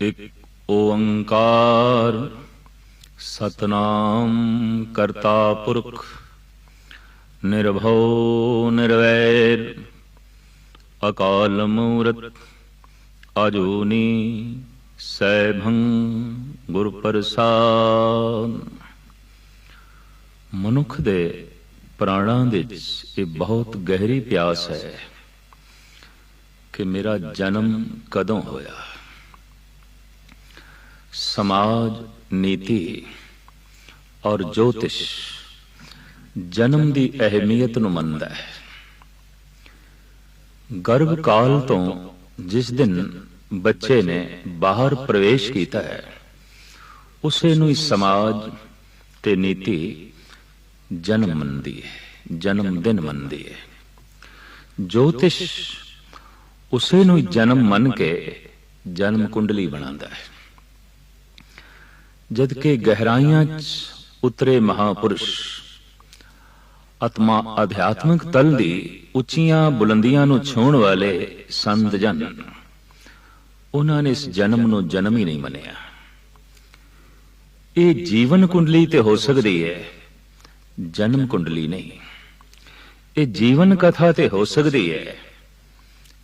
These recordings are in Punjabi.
ਇਕ ਓੰਕਾਰ। ਸਤਨਾਮ ਕਰਤਾ ਪੁਰਖ, ਨਿਰਭਉ ਨਿਰਵੈਰ। ਅਕਾਲ ਮੂਰਤ, ਅਜੂਨੀ ਸੈਭੰ ਗੁਰ ਪ੍ਰਸਾਦ ਮਨੁੱਖ ਦੇ ਪ੍ਰਾਣਾਂ ਦੇ ਵਿੱਚ ਇਹ ਬਹੁਤ ਗਹਿਰੀ ਪਿਆਸ ਹੈ ਕਿ ਮੇਰਾ ਜਨਮ ਕਦੋਂ ਹੋਇਆ? ਸਮਾਜ ਨੀਤੀ ਔਰ ਜੋਤਿਸ਼ ਜਨਮ ਦੀ ਅਹਿਮੀਅਤ ਨੂੰ ਮੰਨਦਾ ਹੈ ਗਰਭ ਕਾਲ ਤੋਂ ਜਿਸ ਦਿਨ ਬੱਚੇ ਨੇ ਬਾਹਰ ਪ੍ਰਵੇਸ਼ ਕੀਤਾ ਹੈ ਉਸੇ ਨੂੰ ਹੀ ਸਮਾਜ ਤੇ ਨੀਤੀ ਜਨਮ ਮੰਨਦੀ ਹੈ ਜਨਮ ਦਿਨ ਮੰਨਦੀ ਹੈ ਜੋਤਿਸ਼ ਉਸੇ ਨੂੰ ਜਨਮ ਮੰਨ ਕੇ ਜਨਮ ਕੁੰਡਲੀ ਬਣਾਉਂਦਾ ਹੈ ਜਦ ਕਿ ਗਹਿਰਾਈਆਂ 'ਚ ਉਤਰੇ ਮਹਾਪੁਰਸ਼। ਆਤਮਾ ਅਧਿਆਤਮਿਕ ਤਲ ਦੀ ਉੱਚੀਆਂ ਬੁਲੰਦੀਆਂ ਨੂੰ ਛੂਣ ਵਾਲੇ ਸੰਤ ਜਨ। ਉਹਨਾਂ ਨੇ ਇਸ ਜਨਮ ਨੂੰ ਜਨਮ ਹੀ ਨਹੀਂ ਮੰਨਿਆ। ਇਹ ਜੀਵਨ ਕੁੰਡਲੀ ਤੇ ਹੋ ਸਕਦੀ ਹੈ, ਜਨਮ ਕੁੰਡਲੀ ਨਹੀਂ। ਇਹ ਜੀਵਨ ਕਥਾ ਤੇ ਹੋ ਸਕਦੀ ਹੈ,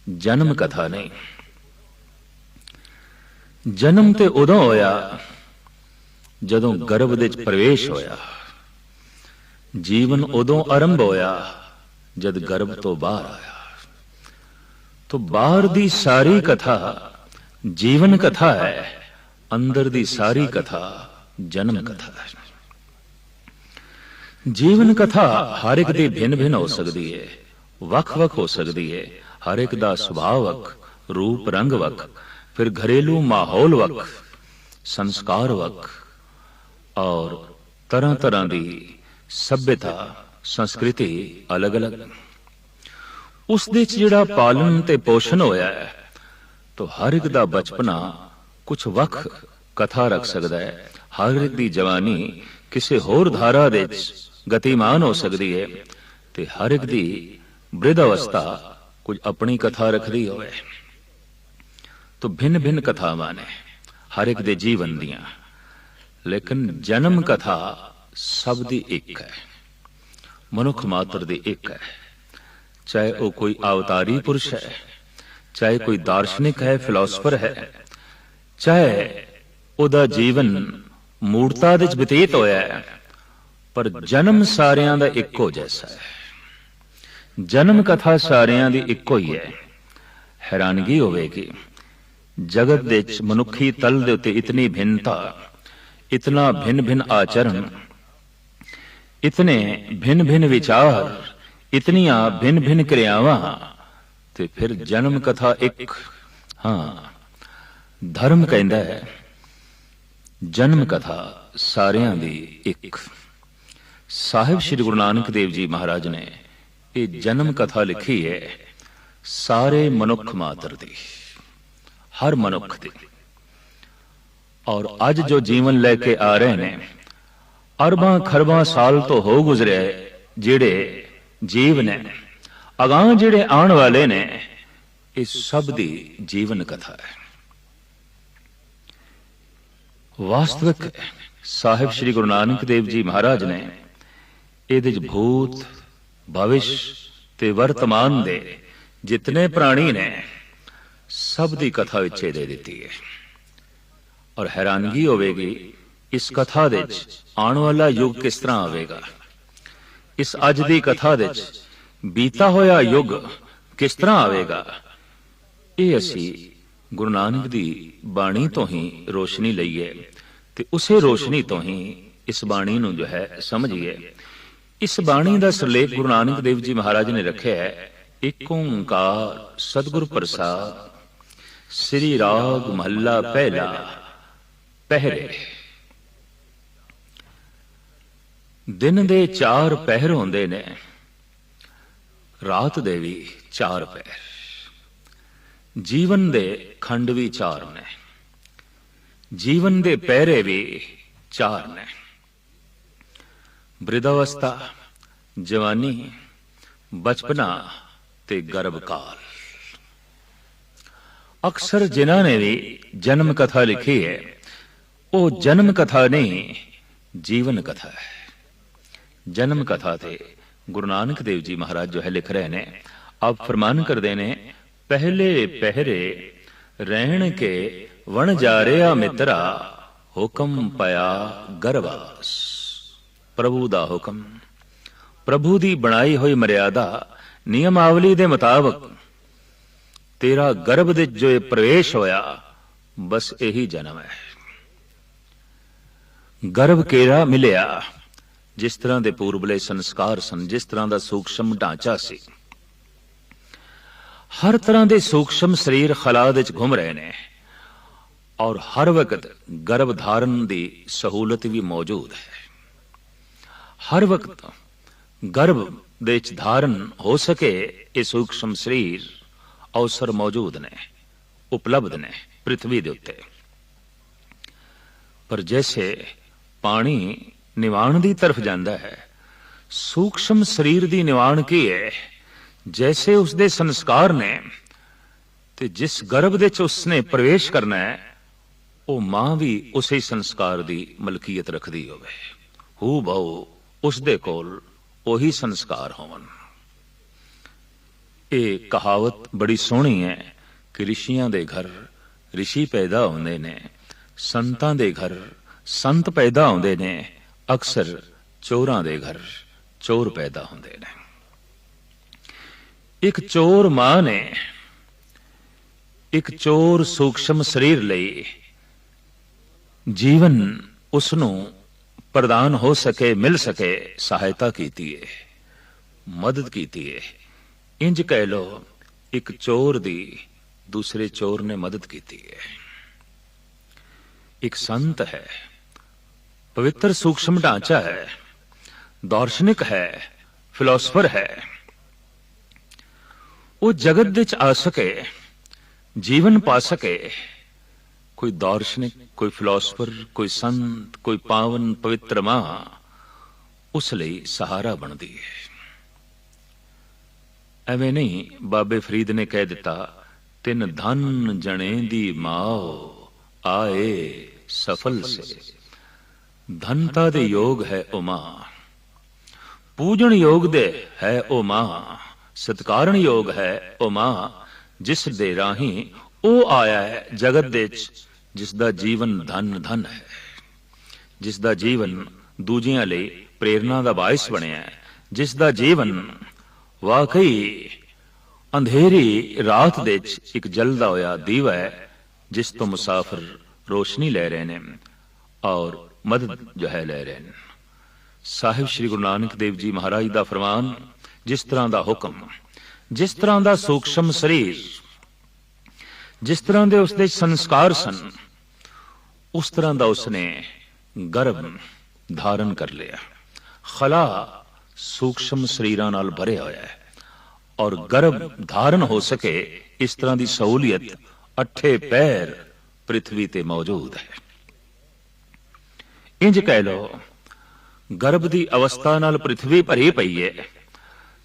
ਜਨਮ ਕਥਾ ਨਹੀਂ। ਜਨਮ ਤੇ ਉਦੋਂ ਹੋਇਆ ਜਦੋਂ ਗਰਭ ਦੇ ਵਿੱਚ ਪ੍ਰਵੇਸ਼ ਹੋਇਆ, ਜੀਵਨ ਉਦੋਂ ਆਰੰਭ ਹੋਇਆ ਜਦ ਗਰਭ ਤੋਂ ਬਾਹਰ ਆਇਆ। ਤੋਂ ਬਾਹਰ ਦੀ ਸਾਰੀ ਕਥਾ ਜੀਵਨ ਕਥਾ ਹੈ, ਅੰਦਰ ਦੀ ਸਾਰੀ ਕਥਾ ਜਨਮ ਕਥਾ ਹੈ। ਜੀਵਨ ਕਥਾ ਹਰ ਇੱਕ ਦੀ ਭਿੰਨ ਭਿੰਨ ਹੋ ਸਕਦੀ ਹੈ, ਵੱਖ ਵੱਖ ਹੋ ਸਕਦੀ ਹੈ, ਹਰ ਇੱਕ ਦਾ ਸੁਭਾਅ ਵੱਖ, ਰੂਪ ਰੰਗ ਵੱਖ, ਫਿਰ ਘਰੇਲੂ ਮਾਹੌਲ ਵੱਖ, ਸੰਸਕਾਰ ਵੱਖ ਔਰ ਤਰ੍ਹਾਂ ਤਰ੍ਹਾਂ ਦੀ ਸਭਿਅਤਾ ਸੰਸਕ੍ਰਿਤੀ ਅਲੱਗ-ਅਲੱਗ ਉਸ ਦੇ ਚ ਜਿਹੜਾ ਪਾਲਣ ਤੇ ਪੋਸ਼ਣ ਹੋਇਆ ਹੈ ਤਾਂ ਹਰ ਇੱਕ ਦਾ ਬਚਪਨਾ ਕੁਝ ਵੱਖ ਕਥਾ ਰੱਖ ਸਕਦਾ ਹੈ ਹਰ ਇੱਕ ਦੀ ਜਵਾਨੀ ਕਿਸੇ ਹੋਰ ਧਾਰਾ ਦੇ ਵਿੱਚ ਗਤੀਮਾਨ ਹੋ ਸਕਦੀ ਹੈ ਤੇ ਹਰ ਇੱਕ ਦੀ ਬ੍ਰਿਧ ਅਵਸਥਾ ਕੁਝ ਆਪਣੀ ਕਥਾ ਰੱਖਦੀ ਹੋਵੇ ਤਾਂ ਭਿੰਨ ਭਿੰਨ ਕਥਾਵਾਂ ਨੇ ਹਰ ਇੱਕ ਦੇ ਜੀਵਨ ਦੀਆਂ ਲੇਕਿਨ ਜਨਮ ਕਥਾ ਸਭ ਦੀ ਇੱਕ ਹੈ, ਮਨੁੱਖ ਮਾਤਰ ਦੀ ਇੱਕ ਹੈ। ਚਾਹੇ ਉਹ ਕੋਈ ਅਵਤਾਰੀ ਪੁਰਸ਼ ਹੈ, ਚਾਹੇ ਕੋਈ ਦਾਰਸ਼ਨਿਕ ਹੈ, ਫਿਲਾਸਫਰ ਹੈ, ਚਾਹੇ ਉਹਦਾ ਜੀਵਨ ਮੂਰਤਾ ਵਿੱਚ ਬਤੀਤ ਹੋਇਆ ਹੈ, ਪਰ ਜਨਮ ਸਾਰਿਆਂ ਦਾ ਇੱਕੋ ਜੈਸਾ ਹੈ। ਜਨਮ ਕਥਾ ਸਾਰਿਆਂ ਦੀ ਇੱਕੋ ਹੀ ਹੈ। ਹੈਰਾਨਗੀ ਹੋਵੇਗੀ। ਜਗਤ ਦੇ ਵਿੱਚ ਮਨੁੱਖੀ ਤਲ ਦੇ ਉੱਤੇ ਇਤਨੀ ਭਿੰਨਤਾ ਇਤਨਾ ਭਿੰਨ ਭਿੰਨ ਆਚਰਣ। ਇਤਨੇ ਭਿੰਨ ਭਿੰਨ ਵਿਚਾਰ, ਇਤਨੀਆਂ ਭਿੰਨ ਭਿੰਨ ਕਿਰਿਆਵਾਂ, ਤੇ ਫਿਰ ਜਨਮ ਕਥਾ ਇੱਕ, ਹਾਂ, ਧਰਮ ਕਹਿੰਦਾ ਹੈ। ਜਨਮ ਕਥਾ ਸਾਰਿਆਂ ਦੀ ਇੱਕ। ਸਾਹਿਬ ਸ੍ਰੀ ਗੁਰੂ ਨਾਨਕ ਦੇਵ ਜੀ ਮਹਾਰਾਜ ਨੇ ਇਹ ਜਨਮ ਕਥਾ ਲਿਖੀ ਹੈ, ਸਾਰੇ ਮਨੁੱਖ ਮਾਤਰ ਦੀ, ਹਰ ਮਨੁੱਖ ਦੀ। ਔਰ ਅੱਜ ਜੋ ਜੀਵਨ ਲੈ ਕੇ ਆ ਰਹੇ ਨੇ, ਅਰਬਾਂ ਖਰਬਾਂ ਸਾਲ ਤੋਂ ਹੋ ਗੁਜ਼ਰੇ ਜਿਹੜੇ ਜੀਵ ਨੇ, ਅਗਾਹ ਜਿਹੜੇ ਆਉਣ ਵਾਲੇ ਨੇ, ਇਹ ਸਭ ਦੀ ਜੀਵਨ ਕਥਾ ਹੈ। ਵਾਸਤਵਿਕ ਸਾਹਿਬ ਸ੍ਰੀ ਗੁਰੂ ਨਾਨਕ ਦੇਵ ਜੀ ਮਹਾਰਾਜ ਨੇ ਇਹਦੇ ਵਿੱਚ ਭੂਤ, ਭਵਿਸ਼ ਤੇ ਵਰਤਮਾਨ ਦੇ ਜਿਤਨੇ ਪ੍ਰਾਣੀ ਨੇ, ਸਭ ਦੀ ਕਥਾ ਵਿੱਚ ਦੇ ਦਿੱਤੀ ਹੈ। ਔਰ ਹੈਰਾਨਗੀ ਹੋਵੇਗੀ, ਇਸ ਕਥਾ ਦੇ ਵਿੱਚ ਆਉਣ ਵਾਲਾ ਯੁੱਗ ਕਿਸ ਤਰ੍ਹਾਂ ਆਵੇਗਾ? ਇਸ ਅੱਜ ਦੀ ਕਥਾ ਦੇ ਵਿੱਚ ਬੀਤਾ ਹੋਇਆ ਯੁੱਗ ਕਿਸ ਤਰ੍ਹਾਂ ਆਵੇਗਾ? ਇਹ ਅਸੀਂ ਗੁਰੂ ਨਾਨਕ ਦੀ ਬਾਣੀ ਤੋਂ ਹੀ ਰੋਸ਼ਨੀ ਲਈਏ ਤੇ ਉਸੇ ਰੋਸ਼ਨੀ ਤੋਂ ਹੀ ਇਸ ਬਾਣੀ ਨੂੰ ਜੋ ਹੈ ਸਮਝੀਏ। ਇਸ ਬਾਣੀ ਦਾ ਸਿਰਲੇਖ ਗੁਰੂ ਨਾਨਕ ਦੇਵ ਜੀ ਮਹਾਰਾਜ ਨੇ ਰੱਖਿਆ ਹੈ, ਏਕ ਓੰਕਾਰ ਸਤਿਗੁਰ ਪ੍ਰਸਾਦ, ਸ੍ਰੀ ਰਾਗ ਮਹੱਲਾ ਪਹਿਲਾ। ਪਹਿਰੇ। ਦਿਨ ਦੇ ਚਾਰ ਪਹਿਰ ਹੁੰਦੇ ਨੇ, ਰਾਤ ਦੇ ਵੀ ਚਾਰ ਪਹਿਰ। ਜੀਵਨ ਦੇ ਖੰਡ ਵੀ ਚਾਰ ਨੇ, ਜੀਵਨ ਦੇ ਪਹਿਰੇ ਵੀ ਚਾਰ ਨੇ। ਬ੍ਰਿਧਾਵਸਥਾ ਜਵਾਨੀ, ਬਚਪਨਾ ਤੇ ਗਰਭ ਕਾਲ ਅਕਸਰ ਜਿਨ੍ਹਾਂ ਨੇ ਵੀ ਜਨਮ ਕਥਾ ਲਿਖੀ ਹੈ ਉਹ ਜਨਮ ਕਥਾ ਨਹੀਂ, ਜੀਵਨ ਕਥਾ ਹੈ। ਜਨਮ ਕਥਾ ਤੇ ਗੁਰੂ ਨਾਨਕ ਦੇਵ ਜੀ ਮਹਾਰਾਜ ਜੋ ਹੈ ਲਿਖ ਰਹੇ ਨੇ, ਆਪ ਫਰਮਾਨ ਕਰਦੇ ਨੇ, ਪਹਿਲੇ ਪਹਿਰੇ ਰਹਿਣ ਕੇ ਵਣ ਜਾ ਰਿਆ ਮਿੱਤਰਾ, ਹੁਕਮ ਪਿਆ ਗਰਵਾਸ। ਪ੍ਰਭੂ ਦਾ ਹੁਕਮ। ਪ੍ਰਭੂ ਦੀ ਬਣਾਈ ਹੋਈ ਮਰਿਆਦਾ, ਨਿਯਮਾਵਲੀ ਦੇ ਮੁਤਾਬਕ ਤੇਰਾ ਗਰਭ ਦੇ ਜੋ ਪ੍ਰਵੇਸ਼ ਹੋਇਆ, ਬਸ ਇਹੀ ਜਨਮ ਹੈ। ਗਰਭ ਕੇਰਾ ਮਿਲਿਆ। ਜਿਸ ਤਰ੍ਹਾਂ ਦੇ ਪੂਰਬਲੇ ਸੰਸਕਾਰ ਸਨ, ਜਿਸ ਤਰ੍ਹਾਂ ਦਾ ਸੂਖਸ਼ਮ ਢਾਂਚਾ ਸੀ। ਹਰ ਤਰ੍ਹਾਂ ਦੇ ਸੂਖਸ਼ਮ ਸਰੀਰ ਖਲਾ ਵਿੱਚ ਘੁੰਮ ਰਹੇ ਨੇ। ਔਰ ਹਰ ਵਕਤ ਗਰਭ ਧਾਰਨ ਦੀ ਸਹੂਲਤ ਵੀ ਮੌਜੂਦ ਹੈ। ਹਰ ਵਕਤ ਗਰਭ ਦੇ ਵਿੱਚ ਧਾਰਨ ਹੋ ਸਕੇ, ਇਹ ਸੂਖਸ਼ਮ ਸਰੀਰ ਅਵਸਰ ਮੌਜੂਦ ਨੇ, ਉਪਲਬਧ ਨੇ ਪ੍ਰithvi ਦੇ ਉੱਤੇ। ਪਰ ਜੈਸੇ ਪਾਣੀ ਨਿਵਾਣ ਦੀ ਤਰਫ ਜਾਂਦਾ ਹੈ। ਸੂਖਸ਼ਮ ਸਰੀਰ ਦੀ ਨਿਵਾਣ ਕੀ ਹੈ? ਜੈਸੇ ਉਸਦੇ ਸੰਸਕਾਰ ਨੇ ਤੇ ਜਿਸ ਗਰਭ ਦੇ ਚ ਉਸਨੇ ਪ੍ਰਵੇਸ਼ ਕਰਨਾ ਹੈ, ਉਹ ਮਾਂ ਵੀ ਉਸੇ ਸੰਸਕਾਰ ਦੀ ਮਲਕੀਅਤ ਰੱਖਦੀ ਹੋਵੇ। ਹੂ ਬਹੁ, ਉਸਦੇ ਕੋਲ ਉਹੀ ਸੰਸਕਾਰ ਹੋਵਨ ਇਹ ਕਹਾਵਤ ਬੜੀ ਸੋਹਣੀ ਹੈ ਕਿ ਰਿਸ਼ੀਆਂ ਦੇ ਘਰ ਰਿਸ਼ੀ ਪੈਦਾ ਹੁੰਦੇ ਨੇ, ਸੰਤਾਂ ਦੇ ਘਰ ਸੰਤ ਪੈਦਾ ਹੁੰਦੇ ਨੇ, ਅਕਸਰ ਚੋਰਾਂ ਦੇ ਘਰ, ਚੋਰ ਪੈਦਾ ਹੁੰਦੇ ਨੇ। ਇੱਕ ਚੋਰ ਮਾਂ ਨੇ, ਇੱਕ ਚੋਰ ਸੂਖਸ਼ਮ ਸਰੀਰ ਲਈ ਜੀਵਨ ਉਸ ਨੂੰ ਪ੍ਰਦਾਨ ਹੋ ਸਕੇ, ਮਿਲ ਸਕੇ, ਸਹਾਇਤਾ ਕੀਤੀ ਹੈ ਮਦਦ ਕੀਤੀ ਹੈ ਇੰਜ ਕਹਿ ਲੋ ਇੱਕ ਚੋਰ ਦੀ ਦੂਸਰੇ ਚੋਰ ਨੇ ਮਦਦ ਕੀਤੀ ਹੈ ਇੱਕ ਸੰਤ ਹੈ। ਪਵਿੱਤਰ ਸੂਖਸ਼ਮ ਢਾਂਚਾ ਹੈ ਦਾਰਸ਼ਨਿਕ ਹੈ ਫਿਲਾਸਫਰ ਹੈ ਉਹ ਜਗਤ ਵਿੱਚ ਆ ਸਕੇ ਜੀਵਨ ਪਾ ਸਕੇ ਕੋਈ ਦਾਰਸ਼ਨਿਕ ਕੋਈ ਫਿਲਾਸਫਰ ਕੋਈ ਸੰਤ ਕੋਈ ਪਾਵਨ ਪਵਿੱਤਰ ਮਾਂ ਉਸ ਲਈ ਸਹਾਰਾ ਬਣਦੀ ਹੈ ਐਵੇਂ ਨਹੀਂ ਬਾਬੇ ਫਰੀਦ ਨੇ ਕਹਿ ਦਿੱਤਾ ਤਿੰਨ ਧਨ ਜਣੇ ਦੀ ਮਾਓ ਆਏ ਸਫਲ ਸੇ ਧਨਤਾ ਦੇ ਯੋਗ ਹੈ ਉਹ ਮਾਂ। ਪੂਜਣ ਯੋਗ ਦੇ ਹੈ ਉਹ ਮਾਂ। ਸਤਕਾਰਨ ਯੋਗ ਹੈ ਉਹ ਮਾਂ। ਜਿਸ ਦੇ ਰਾਹੀਂ ਉਹ ਆਇਆ ਹੈ ਜਗਤ ਦੇ ਵਿੱਚ, ਜਿਸ ਦਾ ਜੀਵਨ ਧਨ ਧਨ ਹੈ। ਜਿਸ ਦਾ ਜੀਵਨ ਦੂਜਿਆਂ ਲਈ ਪ੍ਰੇਰਣਾ ਦਾ ਬਾਇਸ ਬਣਿਆ ਹੈ। ਜਿਸ ਦਾ ਜੀਵਨ ਵਾਕਈ ਅੰਧੇਰੀ ਰਾਤ ਦੇ ਵਿੱਚ ਇੱਕ ਜਲਦਾ ਹੋਇਆ ਦੀਵਾ ਹੈ, ਜਿਸ ਤੋਂ ਮੁਸਾਫਰ ਰੋਸ਼ਨੀ ਲੈ ਰਹੇ ਨੇ। ਔਰ ਮਦਦ ਜੋ ਹੈ ਲੈ ਰਹੇ ਨੇ। ਸਾਹਿਬ ਸ੍ਰੀ ਗੁਰੂ ਨਾਨਕ ਦੇਵ ਜੀ ਮਹਾਰਾਜ ਦਾ ਫਰਮਾਨ, ਜਿਸ ਤਰ੍ਹਾਂ ਦਾ ਹੁਕਮ, ਜਿਸ ਤਰ੍ਹਾਂ ਦਾ ਸੂਖਸ਼ਮ ਸਰੀਰ, ਜਿਸ ਤਰ੍ਹਾਂ ਦੇ ਉਸਦੇ ਸੰਸਕਾਰ ਸਨ, ਉਸ ਤਰ੍ਹਾਂ ਦਾ ਉਸਨੇ ਗਰਭ ਧਾਰਨ ਕਰ ਲਿਆ। ਖਲਾ ਸੂਖਸ਼ਮ ਸਰੀਰਾਂ ਨਾਲ ਭਰਿਆ ਹੋਇਆ ਹੈ ਔਰ ਗਰਭ ਧਾਰਨ ਹੋ ਸਕੇ ਇਸ ਤਰ੍ਹਾਂ ਦੀ ਸਹੂਲੀਅਤ ਅੱਠੇ ਪੈਰ ਪ੍ਰithvi ਤੇ ਮੌਜੂਦ ਹੈ। ਇੰਜ ਕਹਿ ਲੋ ਗਰਭ ਦੀ ਅਵਸਥਾ ਨਾਲ ਪ੍ਰithvi ਭਰੀ ਪਈ ਹੈ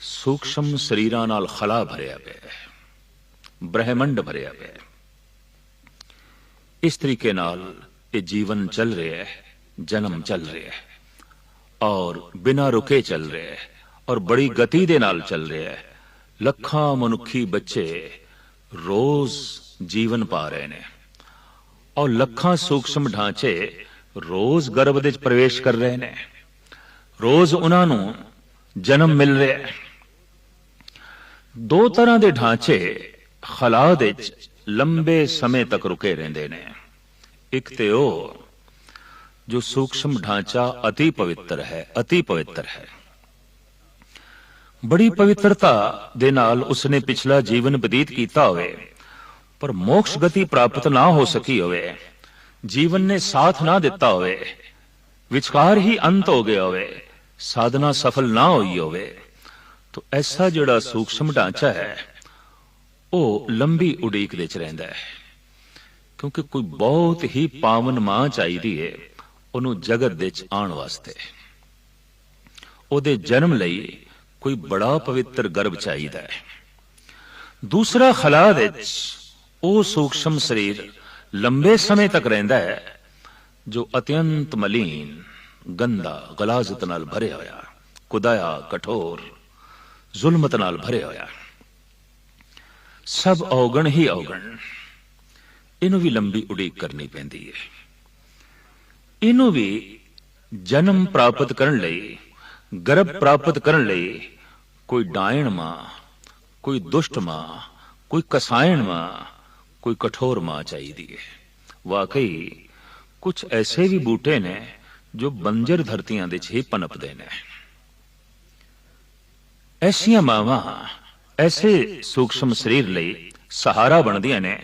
ਸੂਖਸ਼ਮ ਸਰੀਰਾਂ ਨਾਲ ਖਲਾ ਭਰਿਆ ਪਿਆ ਹੈ। ਬ੍ਰਹਿਮੰਡ ਭਰਿਆ ਪਿਆ ਹੈ। ਇਸ ਤਰੀਕੇ ਨਾਲ ਇਹ ਜੀਵਨ ਚੱਲ ਰਿਹਾ ਹੈ, ਜਨਮ ਚੱਲ ਰਿਹਾ ਹੈ ਔਰ ਬਿਨਾਂ ਰੁਕੇ ਚੱਲ ਰਿਹਾ ਹੈ ਔਰ ਬੜੀ ਗਤੀ ਦੇ ਨਾਲ ਚੱਲ ਰਿਹਾ ਹੈ। ਲੱਖਾਂ ਮਨੁੱਖੀ ਬੱਚੇ ਰੋਜ਼ ਜੀਵਨ ਪਾ ਰਹੇ ਨੇ ਔਰ ਲੱਖਾਂ ਸੂਖਸ਼ਮ ਢਾਂਚੇ ਰੋਜ਼ ਗਰਭ ਦੇ ਵਿੱਚ ਪ੍ਰਵੇਸ਼ ਕਰ ਰਹੇ ਨੇ ਰੋਜ਼ ਉਹਨਾਂ ਨੂੰ ਜਨਮ ਮਿਲ ਰਿਹਾ ਹੈ ਦੋ ਤਰ੍ਹਾਂ ਦੇ ਢਾਂਚੇ ਖਲਾ ਦੇ ਵਿੱਚ ਲੰਬੇ ਸਮੇਂ ਤੱਕ ਰੁਕੇ ਰਹਿੰਦੇ ਨੇ ਇੱਕ ਤੇ ਉਹ ਜੋ ਸੂਖਸ਼ਮ ਢਾਂਚਾ অতি ਪਵਿੱਤਰ ਹੈ অতি ਪਵਿੱਤਰ ਹੈ ਬੜੀ ਪਵਿੱਤਰਤਾ ਦੇ ਨਾਲ ਉਸਨੇ ਪਿਛਲਾ ਜੀਵਨ ਬਤੀਤ ਕੀਤਾ ਹੋਵੇ ਪਰ ਮੋਕਸ਼ ਗਤੀ ਪ੍ਰਾਪਤ ਨਾ ਹੋ ਸਕੀ ਹੋਵੇ ਜੀਵਨ ਨੇ ਸਾਥ ਨਾ ਦਿੱਤਾ ਹੋਵੇ, ਵਿਚਕਾਰ ਹੀ ਅੰਤ ਹੋ ਗਿਆ ਹੋਵੇ, ਸਾਧਨਾ ਸਫਲ ਨਾ ਹੋਈ ਹੋਵੇ, ਤਾਂ ਐਸਾ ਜਿਹੜਾ ਸੂਖਸ਼ਮ ਢਾਂਚਾ ਹੈ, ਉਹ ਲੰਬੀ ਉਡੀਕ ਦੇ ਚ ਰਹਿੰਦਾ ਹੈ। ਕਿਉਂਕਿ ਕੋਈ ਬਹੁਤ ਹੀ ਪਾਵਨ ਮਾਂ ਚਾਹੀਦੀ ਹੈ ਉਹਨੂੰ ਜਗਤ ਦੇ ਚ ਆਉਣ ਵਾਸਤੇ। ਉਹਦੇ ਜਨਮ ਲਈ ਕੋਈ ਬੜਾ ਪਵਿੱਤਰ ਗਰਭ ਚਾਹੀਦਾ ਹੈ। ਦੂਸਰਾ ਖਲਾ ਵਿੱਚ ਉਹ ਸੂਖਸ਼ਮ ਸਰੀਰ ਲੰਬੇ ਸਮੇਂ ਤੱਕ ਰਹਿੰਦਾ ਹੈ, ਜੋ ਅਤਿਅੰਤ ਮਲੀਨ, ਗੰਦਾ ਗਲਾਜ਼ਤ ਨਾਲ ਭਰਿਆ ਹੋਇਆ, ਕੁਦਾਇਆ, ਕਠੋਰ, ਜ਼ੁਲਮਤ ਨਾਲ ਭਰਿਆ ਹੋਇਆ। ਸਭ ਔਗਣ ਹੀ ਔਗਣ। ਇਹਨੂੰ ਵੀ ਲੰਬੀ ਉਡੀਕ ਕਰਨੀ ਪੈਂਦੀ ਹੈ। ਇਹਨੂੰ ਵੀ ਜਨਮ ਪ੍ਰਾਪਤ ਕਰਨ ਲਈ, ਗਰਭ ਪ੍ਰਾਪਤ ਕਰਨ ਲਈ ਕੋਈ ਡਾਇਣ ਮਾਂ, ਕੋਈ ਦੁਸ਼ਟ ਮਾਂ, ਕੋਈ ਕਸਾਇਣ ਮਾਂ ਕੋਈ ਕਠੋਰ ਮਾਂ ਚਾਹੀਦੀ ਹੈ ਵਾਕਈ ਕੁਝ ਐਸੇ ਵੀ ਬੂਟੇ ਨੇ ਜੋ ਬੰਜਰ ਧਰਤੀਆਂ ਦੇ 'ਚ ਹੀ ਪਨਪਦੇ ਨੇ। ਐਸੀਆਂ ਮਾਵਾਂ ਐਸੇ ਸੂਖਸ਼ਮ ਸਰੀਰ ਲਈ ਸਹਾਰਾ ਬਣਦੀਆਂ ਨੇ,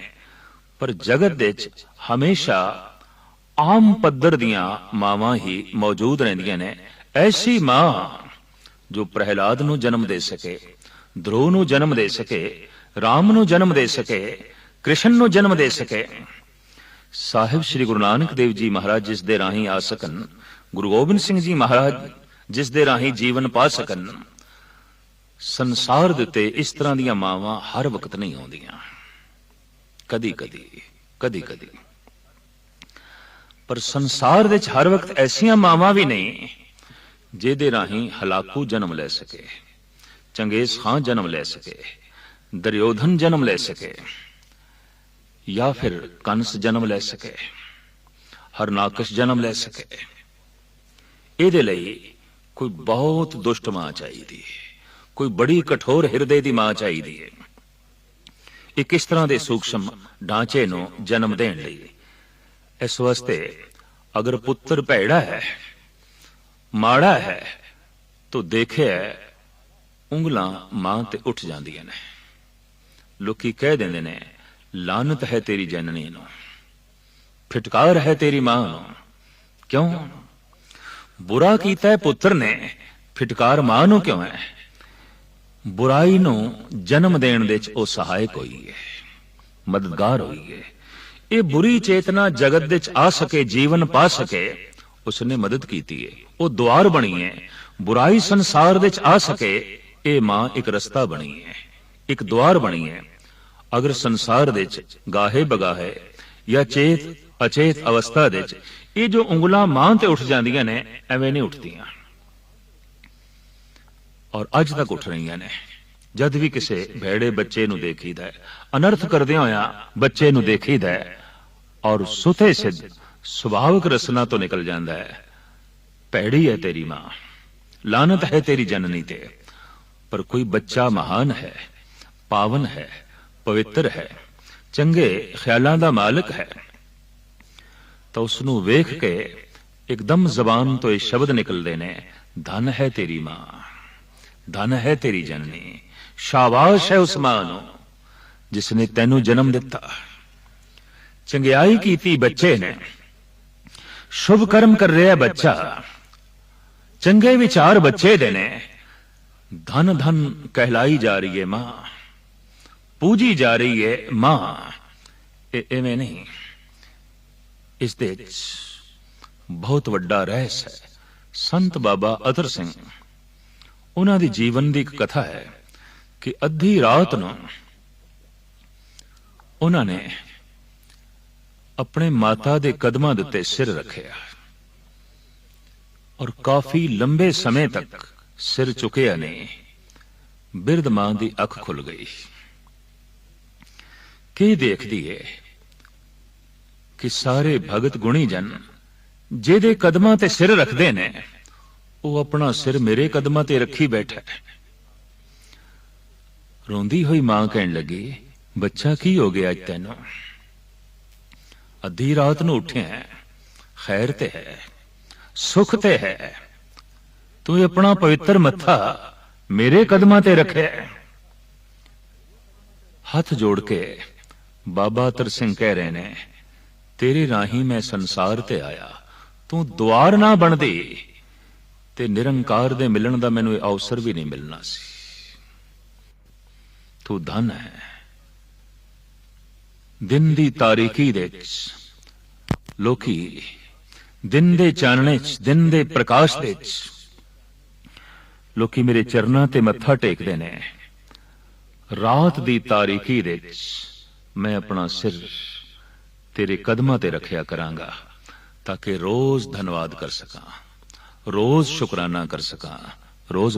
ਪਰ ਜਗਤ ਦੇ 'ਚ ਹਮੇਸ਼ਾ ਆਮ ਪੱਧਰ ਦੀਆਂ ਮਾਵਾਂ ਹੀ ਮੌਜੂਦ ਰਹਿੰਦੀਆਂ ਨੇ। ਐਸੀ ਮਾਂ ਜੋ ਪ੍ਰਹਿਲਾਦ ਨੂੰ ਜਨਮ ਦੇ ਸਕੇ ਧਰੋ ਨੂੰ ਜਨਮ ਦੇ ਸਕੇ, ਰਾਮ ਨੂੰ ਜਨਮ ਦੇ ਸਕੇ ਕ੍ਰਿਸ਼ਨ ਨੂੰ ਜਨਮ ਦੇ ਸਕੇ। ਸਾਹਿਬ ਸ੍ਰੀ ਗੁਰੂ ਨਾਨਕ ਦੇਵ ਜੀ ਮਹਾਰਾਜ ਜਿਸ ਦੇ ਰਾਹੀਂ ਆ ਸਕਣ, ਗੁਰੂ ਗੋਬਿੰਦ ਸਿੰਘ ਜੀ ਮਹਾਰਾਜ ਜਿਸ ਦੇ ਰਾਹੀਂ ਜੀਵਨ ਪਾ ਸਕਣ, ਸੰਸਾਰ ਦੇ ਉੱਤੇ ਇਸ ਤਰ੍ਹਾਂ ਦੀਆਂ ਮਾਵਾਂ ਹਰ ਵਕਤ ਨਹੀਂ ਆਉਂਦੀਆਂ। ਕਦੀ ਕਦੀ ਕਦੀ ਕਦੀ। ਪਰ ਸੰਸਾਰ ਵਿੱਚ ਹਰ ਵਕਤ ਐਸੀਆਂ ਮਾਵਾਂ ਵੀ ਨਹੀਂ, ਜਿਹਦੇ ਰਾਹੀਂ ਹਲਾਕੂ ਜਨਮ ਲੈ ਸਕੇ, ਚੰਗੇਜ਼ ਖਾਨ ਜਨਮ ਲੈ ਸਕੇ, ਦਰਯੋਧਨ ਜਨਮ ਲੈ ਸਕੇ। ਜਾਂ ਫਿਰ ਕੰਸ ਜਨਮ ਲੈ ਸਕੇ ਹਰਨਾਕਸ਼ ਜਨਮ ਲੈ ਸਕੇ। ਇਹਦੇ ਲਈ ਕੋਈ ਬਹੁਤ ਦੁਸ਼ਟ ਮਾਂ ਚਾਹੀਦੀ ਹੈ, ਕੋਈ ਬੜੀ ਕਠੋਰ ਹਿਰਦੇ ਦੀ ਮਾਂ ਚਾਹੀਦੀ ਹੈ। ਇਹ ਕਿਸ ਤਰ੍ਹਾਂ ਦੇ ਸੂਖਸ਼ਮ ਢਾਂਚੇ ਨੂੰ ਜਨਮ ਦੇਣ ਲਈ? ਇਸ ਵਾਸਤੇ ਅਗਰ ਪੁੱਤਰ ਭੈੜਾ ਹੈ, ਮਾੜਾ ਹੈ, ਤਾਂ ਦੇਖਿਆ ਉਂਗਲਾਂ ਮਾਂ ਤੇ ਉੱਠ ਜਾਂਦੀਆਂ ਨੇ। ਲੋਕੀ ਕਹਿ ਦਿੰਦੇ ਨੇ ਲਾਨਤ ਹੈ ਤੇਰੀ ਜਨਨੀ ਨੂੰ, ਫਟਕਾਰ ਹੈ ਤੇਰੀ ਮਾਂ ਨੂੰ। ਕਿਉਂ? ਬੁਰਾ ਕੀਤਾ ਹੈ ਪੁੱਤਰ ਨੇ, ਫਟਕਾਰ ਮਾਂ ਨੂੰ ਕਿਉਂ ਹੈ? ਬੁਰਾਈ ਨੂੰ ਜਨਮ ਦੇਣ ਦੇ ਚ ਉਹ ਸਹਾਇਕ ਹੋਈ ਹੈ, ਮਦਦਗਾਰ ਹੋਈ ਹੈ। ਇਹ ਬੁਰੀ ਚੇਤਨਾ ਜਗਤ ਦੇ ਚ ਆ ਸਕੇ, ਜੀਵਨ ਪਾ ਸਕੇ, ਉਸਨੇ ਮਦਦ ਕੀਤੀ ਹੈ। ਉਹ ਦੁਆਰ ਬਣੀ ਹੈ, ਬੁਰਾਈ ਸੰਸਾਰ ਵਿੱਚ ਆ ਸਕੇ, ਇਹ ਮਾਂ ਇੱਕ ਰਸਤਾ ਬਣੀ ਹੈ, ਇੱਕ ਦੁਆਰ ਬਣੀ ਹੈ। ਅਗਰ ਸੰਸਾਰ ਦੇ ਚ ਗਾਹੇ ਬਗਾਹੇ ਜਾਂ ਚੇਤ ਅਚੇਤ ਅਵਸਥਾ ਦੇ ਚ ਇਹ ਜੋ ਉਂਗਲਾਂ ਮਾਂ ਤੇ ਉੱਠ ਜਾਂਦੀਆਂ ਨੇ, ਐਵੇਂ ਨਹੀਂ ਉੱਠਦੀਆਂ। ਔਰ ਅੱਜ ਤੱਕ ਉੱਠ ਰਹੀਆਂ ਨੇ। ਜਦ ਵੀ ਕਿਸੇ ਭੇੜੇ ਬੱਚੇ ਨੂੰ ਦੇਖੀਦਾ ਹੈ, ਅਨਰਥ ਕਰਦਿਆਂ ਹੋਇਆ ਬੱਚੇ ਨੂੰ ਦੇਖੀਦਾ ਹੈ ਔਰ ਸੁਤੇ ਸਿੱਧ, ਸੁਭਾਵਿਕ ਰਸਨਾ ਤੋਂ ਨਿਕਲ ਜਾਂਦਾ ਹੈ, ਭੈੜੀ ਹੈ ਤੇਰੀ ਮਾਂ, ਲਾਨਤ ਹੈ ਤੇਰੀ ਜਨਨੀ ਤੇ, ਪਰ ਕੋਈ ਬੱਚਾ ਮਹਾਨ ਹੈ, ਪਾਵਨ ਹੈ ਪਵਿੱਤਰ ਹੈ, ਚੰਗੇ ਖਿਆਲਾਂ ਦਾ ਮਾਲਕ ਹੈ। ਤਾਂ ਉਸ ਨੂੰ ਵੇਖ ਕੇ ਇੱਕਦਮ ਜ਼ਬਾਨ ਤੋਂ ਇਹ ਸ਼ਬਦ ਨਿਕਲਦੇ ਨੇ, ਧਨ ਹੈ ਤੇਰੀ ਮਾਂ, ਧਨ ਹੈ ਤੇਰੀ ਜਨਨੀ, ਸ਼ਾਬਾਸ਼ ਹੈ ਉਸ ਮਾਂ ਨੂੰ ਜਿਸ ਨੇ ਤੈਨੂੰ ਜਨਮ ਦਿੱਤਾ। ਚੰਗਿਆਈ ਕੀਤੀ ਬੱਚੇ ਨੇ, ਸ਼ੁਭ ਕਰਮ ਕਰ ਰਿਹਾ ਬੱਚਾ, ਚੰਗੇ ਵਿਚਾਰ ਬੱਚੇ ਦੇ ਨੇ, ਧਨ ਧਨ ਕਹਿਲਾਈ ਜਾ ਰਹੀ ਹੈ ਮਾਂ। ਪੂਜੀ ਜਾ ਰਹੀ ਹੈ ਮਾਂ ਇਹ ਐਵੇਂ ਨਹੀਂ ਇਸ ਦੇ ਵਿੱਚ ਬਹੁਤ ਵੱਡਾ ਰਹੱਸ ਹੈ ਸੰਤ ਬਾਬਾ ਅਤਰ ਸਿੰਘ ਉਹਨਾਂ ਦੀ ਜੀਵਨ ਦੀ ਇੱਕ ਕਥਾ ਹੈ ਕਿ ਅੱਧੀ ਰਾਤ ਨੂੰ ਉਹਨਾਂ ਨੇ ਆਪਣੇ ਮਾਤਾ ਦੇ ਕਦਮਾਂ ਦੇ ਉੱਤੇ ਸਿਰ ਰੱਖਿਆ ਔਰ ਕਾਫੀ ਲੰਬੇ ਸਮੇਂ ਤੱਕ ਸਿਰ ਝੁਕਿਆ ਨੇ ਬਿਰਧ ਮਾਂ ਦੀ ਅੱਖ ਖੁੱਲ ਗਈ ਕੀ ਦੇਖਦੀ ਏ? ਕਿ ਸਾਰੇ ਭਗਤ ਗੁਣੀ ਜਨ, ਜਿਹਦੇ ਕਦਮਾਂ ਤੇ ਸਿਰ ਰੱਖਦੇ ਨੇ, ਉਹ ਆਪਣਾ ਸਿਰ ਮੇਰੇ ਕਦਮਾਂ ਤੇ ਰੱਖੀ ਬੈਠਾ ਹੈ। ਰੋਂਦੀ ਹੋਈ ਮਾਂ ਕਹਿਣ ਲੱਗੀ, ਬੱਚਾ ਕੀ ਹੋ ਗਿਆ ਅੱਜ ਤੈਨੂੰ? ਅੱਧੀ ਰਾਤ ਨੂੰ ਉੱਠਿਆ ਖੈਰ ਤੇ ਹੈ, ਸੁਖ ਤੇ ਹੈ। ਤੂੰ ਆਪਣਾ ਪਵਿੱਤਰ ਮੱਥਾ ਮੇਰੇ ਕਦਮਾਂ ਤੇ ਰੱਖਿਆ ਹੱਥ ਜੋੜ ਕੇ ਬਾਬਾ ਤਰ ਸਿੰਘ ਕਹਿ ਰਹੇ ਨੇ, ਤੇਰੇ ਰਾਹੀਂ ਮੈਂ ਸੰਸਾਰ ਤੇ ਆਇਆ, ਤੂੰ ਦੁਆਰ ਨਾ ਬਣਦੀ। ਤੇ ਨਿਰੰਕਾਰ ਦੇ ਮਿਲਣ ਦਾ ਮੈਨੂੰ ਇਹ ਅਵਸਰ ਵੀ ਨਹੀਂ ਮਿਲਣਾ ਸੀ। ਤੂੰ ਧਨ ਹੈ। ਦਿਨ ਦੀ ਤਾਰੀਕੀ ਦੇ ਲੋਕੀ, ਦਿਨ ਦੇ ਚਾਨਣੇ ਚ, ਦਿਨ ਦੇ ਪ੍ਰਕਾਸ਼ ਦੇ ਵਿੱਚ, ਲੋਕੀ ਮੇਰੇ ਚਰਨਾਂ ਤੇ ਮੱਥਾ ਟੇਕਦੇ ਨੇ। ਰਾਤ ਦੀ ਤਾਰੀਕੀ ਦੇ ਵਿੱਚ ਮੈਂ ਆਪਣਾ ਸਿਰ ਤੇਰੇ ਕਦਮਾਂ ਤੇ ਰੱਖਿਆ ਕਰਾਂਗਾ, ਤਾਂ ਕਿ ਰੋਜ਼ ਧੰਨਵਾਦ ਕਰ ਸਕਾਂ, ਰੋਜ਼ ਸ਼ੁਕਰਾਨਾ ਕਰ ਸਕਾਂ, ਰੋਜ਼